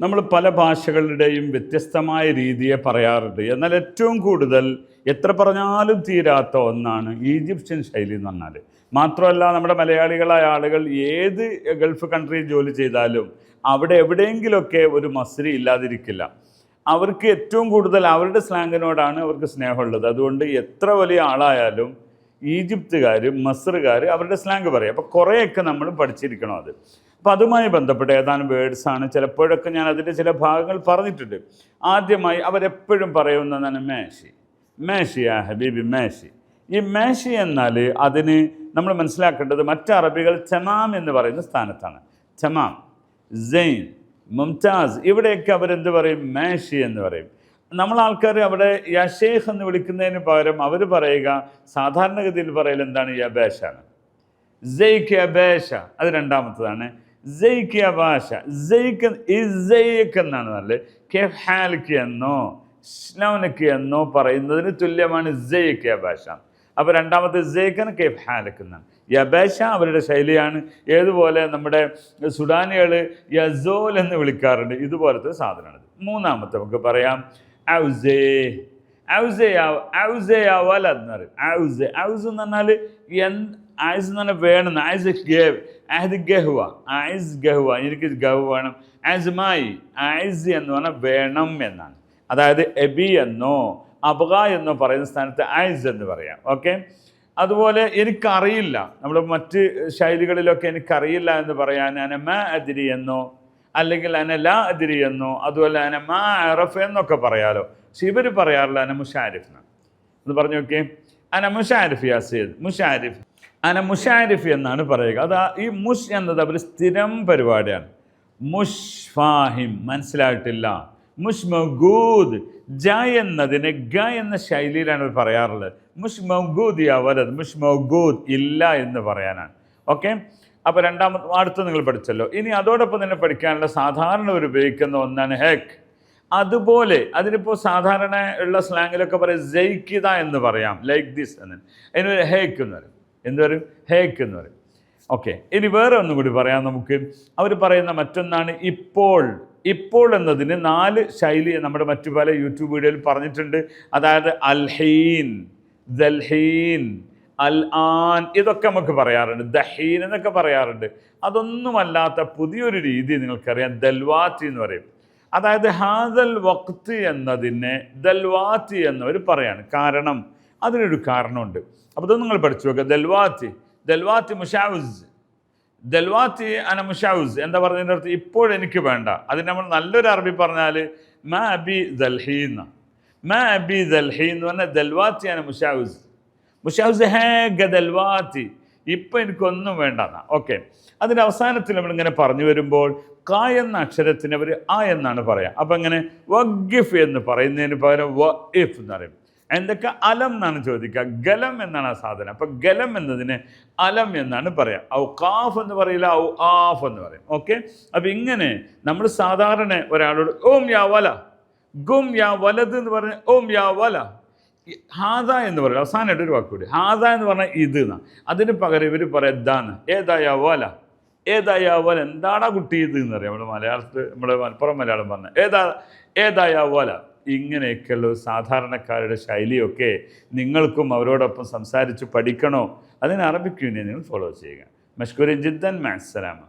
നമ്മൾ പല ഭാഷകളുടെയും വ്യത്യസ്തമായ രീതിയെ പറയാറുണ്ട്. എന്നാൽ ഏറ്റവും കൂടുതൽ എത്ര പറഞ്ഞാലും തീരാത്ത ഒന്നാണ് ഈജിപ്ഷ്യൻ ശൈലി എന്ന് പറഞ്ഞാൽ. മാത്രമല്ല നമ്മുടെ മലയാളികളായ ആളുകൾ ഏത് ഗൾഫ് കൺട്രിയിൽ ജോലി ചെയ്താലും അവിടെ എവിടെയെങ്കിലുമൊക്കെ ഒരു മസ്രി ഇല്ലാതിരിക്കില്ല. അവർക്ക് ഏറ്റവും കൂടുതൽ അവരുടെ സ്ലാങ്ങിനോടാണ് അവർക്ക് സ്നേഹമുള്ളത്. അതുകൊണ്ട് എത്ര വലിയ ആളായാലും ഈജിപ്തുകാർ മസറുകാർ അവരുടെ സ്ലാങ് പറയും. അപ്പോൾ കുറേയൊക്കെ നമ്മൾ പഠിച്ചിരിക്കണം അത്. അപ്പോൾ അതുമായി ബന്ധപ്പെട്ട ഏതാനും ആണ്. ചിലപ്പോഴൊക്കെ ഞാൻ അതിന്റെ ചില ഭാഗങ്ങൾ പറഞ്ഞിട്ടുണ്ട്. ആദ്യമായി അവരെപ്പോഴും പറയുന്നതാണ് മേശി. മേശി ആ ഹബീബി മേശി. ഈ മേശി എന്നാൽ അതിന് നമ്മൾ മനസ്സിലാക്കേണ്ടത് മറ്റ് അറബികൾ ചമാം എന്ന് പറയുന്ന സ്ഥാനത്താണ്. ചമാം സെയിൻ മുംതാസ്. ഇവിടെയൊക്കെ അവരെന്ത് പറയും? മേഷി എന്ന് പറയും. നമ്മൾ ആൾക്കാർ അവിടെ യഷേഖ് എന്ന് വിളിക്കുന്നതിന് പകരം അവർ പറയുക സാധാരണഗതിയിൽ പറയൽ എന്താണ്? യബേഷാണ് ജെയ്ക്ക് അബേഷ അത് രണ്ടാമത്തതാണ്. സെയ്ക്ക് ഭാഷ. ജയിക്ക ഇസയ്ക്ക് എന്നാണ് നല്ലത് കെഫ് ഹാലിക്ക് എന്നോ സ്ലൗനക്ക് എന്നോ പറയുന്നതിന് തുല്യമാണ് ജയിക്കിയ ഭാഷ. അപ്പോൾ രണ്ടാമത്തെ സെയ്ക്കൻ കെഫ് ഹാലിക്ക് എന്നാണ്. യബേഷ അവരുടെ ശൈലിയാണ്. ഏതുപോലെ നമ്മുടെ സുഡാനികൾ യസോൽ എന്ന് വിളിക്കാറുണ്ട്. ഇതുപോലത്തെ സാധനമാണിത് മൂന്നാമത്തെ നമുക്ക് പറയാം. ഔസേ. ഔസേ ഔസെ ആവാൽ എന്ന് പറയും. ഔസേ ഔസ് എന്ന് പറഞ്ഞാൽ ആയിസ് എന്ന് പറഞ്ഞാൽ വേണം ആയിസ് ഗേവ് ആയത് ഗഹ്വ ആയിസ് ഗഹ്വ എനിക്ക് ഗഹു വേണം. ആസ് മായി ആയിസ് എന്ന് പറഞ്ഞാൽ വേണം എന്നാണ്. അതായത് എബി എന്നോ അബഗ എന്നോ പറയുന്ന സ്ഥാനത്ത് ആയിസ് എന്ന് പറയാം. ഓക്കെ? അതുപോലെ എനിക്കറിയില്ല. നമ്മൾ മറ്റ് ശൈലികളിലൊക്കെ എനിക്കറിയില്ല എന്ന് പറയാൻ ഞാൻ മാ അതിരി എന്നോ അല്ലെങ്കിൽ അന ലാ അതിരി എന്നോ അതുപോലെ അന മാ അറഫ് എന്നൊക്കെ പറയാലോ. പക്ഷെ ഇവർ പറയാറില്ല അന മുഷാരിഫ് എന്ന് എന്ന് പറഞ്ഞു നോക്കിയേ. അന മുഷാരിഫ് യാ യാസീദ് മുഷാരിഫ്. അന മുഷാരിഫ് എന്നാണ് പറയുക. അത് ഈ മുഷ് എന്നത് അവർ സ്ഥിരം പരിപാടിയാണ്. മുഷ് ഫാഹിം മനസ്സിലായിട്ടില്ല. മുഷ് മൗഗൂദ് ജ എന്നതിന് ഗ എന്ന ശൈലിയിലാണ് പറയാറുള്ളത്. മുഷ് മൗഗൂദ് യാ വലത് മുഷ് മൗഗൂദ് ഇല്ല എന്ന് പറയാനാണ്. ഓക്കെ? അപ്പോൾ രണ്ടാമത് അടുത്ത് നിങ്ങൾ പഠിച്ചല്ലോ. ഇനി അതോടൊപ്പം തന്നെ പഠിക്കാനുള്ള സാധാരണ ഒരു ഉപയോഗിക്കുന്ന ഒന്നാണ് ഹെക്ക് അതുപോലെ അതിനിപ്പോൾ സാധാരണ ഉള്ള സ്ലാങ്ങിലൊക്കെ പറയും ജയിക്കിത എന്ന് പറയാം ലൈക്ക് ദിസ് എന്ന്. അതിന് ഹേക്ക് എന്ന് പറയും. എന്ത് പറയും? ഹേക്ക് എന്ന് പറയും. ഓക്കെ. ഇനി വേറെ ഒന്നും കൂടി പറയാം നമുക്ക്. അവർ പറയുന്ന മറ്റൊന്നാണ് ഇപ്പോൾ. ഇപ്പോൾ എന്നതിന് നാല് ശൈലി നമ്മുടെ മറ്റു പല യൂട്യൂബ് വീഡിയോയിൽ പറഞ്ഞിട്ടുണ്ട്. അതായത് അൽഹീൻ ദൽഹീൻ അൽ ആൻ ഇതൊക്കെ നമുക്ക് പറയാറുണ്ട്. ദഹീൻ എന്നൊക്കെ പറയാറുണ്ട്. അതൊന്നുമല്ലാത്ത പുതിയൊരു രീതി നിങ്ങൾക്കറിയാം. ദൽവാത്തി എന്ന് പറയും. അതായത് ഹാദൽ വക്ത് എന്നതിനെ ദൽവാത്തി എന്നവർ പറയാണ്. കാരണം അതിനൊരു കാരണമുണ്ട്. അപ്പോൾ ഇത് നിങ്ങൾ പഠിച്ചു നോക്കുക ദൽവാത്തി. ദൽവാത്തി മുഷാവുസ്. ദൽവാത്തി അന മുഷാവുസ്. എന്താ പറഞ്ഞതിന്റെ അർത്ഥം? ഇപ്പോഴെനിക്ക് വേണ്ട. അതിന് നമ്മൾ നല്ലൊരു അറബി പറഞ്ഞാൽ മാ അബി ദൽഹീന്ന. മാ അബി ദൽഹി എന്ന് പറഞ്ഞാൽ ദൽവാത്തി അന മുഷാവുസ്. മുഷാവുസ് ഹേ ഗദൽവാത്തി ഇപ്പം എനിക്കൊന്നും വേണ്ട എന്നാ ഓക്കെ. അതിന്റെ അവസാനത്തിൽ നമ്മളിങ്ങനെ പറഞ്ഞു വരുമ്പോൾ ക എന്ന അക്ഷരത്തിന് അവർ ആ എന്നാണ് പറയാം. അപ്പം അങ്ങനെ വഗിഫ് എന്ന് പറയുന്നതിന് പകരം വ ഇഫ് എന്ന് പറയും. എന്തൊക്കെ? അലം എന്നാണ് ചോദിക്കുക. ഗലം എന്നാണ് ആ സാധനം. അപ്പം ഗലം എന്നതിന് അലം എന്നാണ് പറയാം. ഔ കാഫ് എന്ന് പറയില്ല ഔ ആഫ് എന്ന് പറയും. ഓക്കെ? അപ്പം ഇങ്ങനെ നമ്മൾ സാധാരണ ഒരാളോട് ഓം യാ വല ഗും യാ വലത് എന്ന് പറഞ്ഞ് ഓം യാ വല ഹാദ എന്ന് പറയുന്നത് അവസാനമായിട്ട് ഒരു വാക്ക് ഹാദ എന്ന് പറഞ്ഞാൽ ഇത് എന്നാ. അതിന് പകരം ഇവർ പറയാം ഇതാണ് ഏതായ ഏതായാവോല ഏതായ വല? എന്താടാ കുട്ടി ഇത് എന്ന് അറിയാം. നമ്മൾ മലയാളത്തിൽ നമ്മുടെ മലപ്പുറം മലയാളം പറഞ്ഞ. ഏതാ ഏതായ വല? ഇങ്ങനെയൊക്കെയുള്ള സാധാരണക്കാരുടെ ശൈലിയൊക്കെ നിങ്ങൾക്കും അവരോടൊപ്പം സംസാരിച്ച് പഠിക്കണോ? അതിന് അറബിക് യൂണിയൻ നിങ്ങൾ ഫോളോ ചെയ്യുക മഷ്കൂരി ജിദ്ദൻ മാസ്സലാമ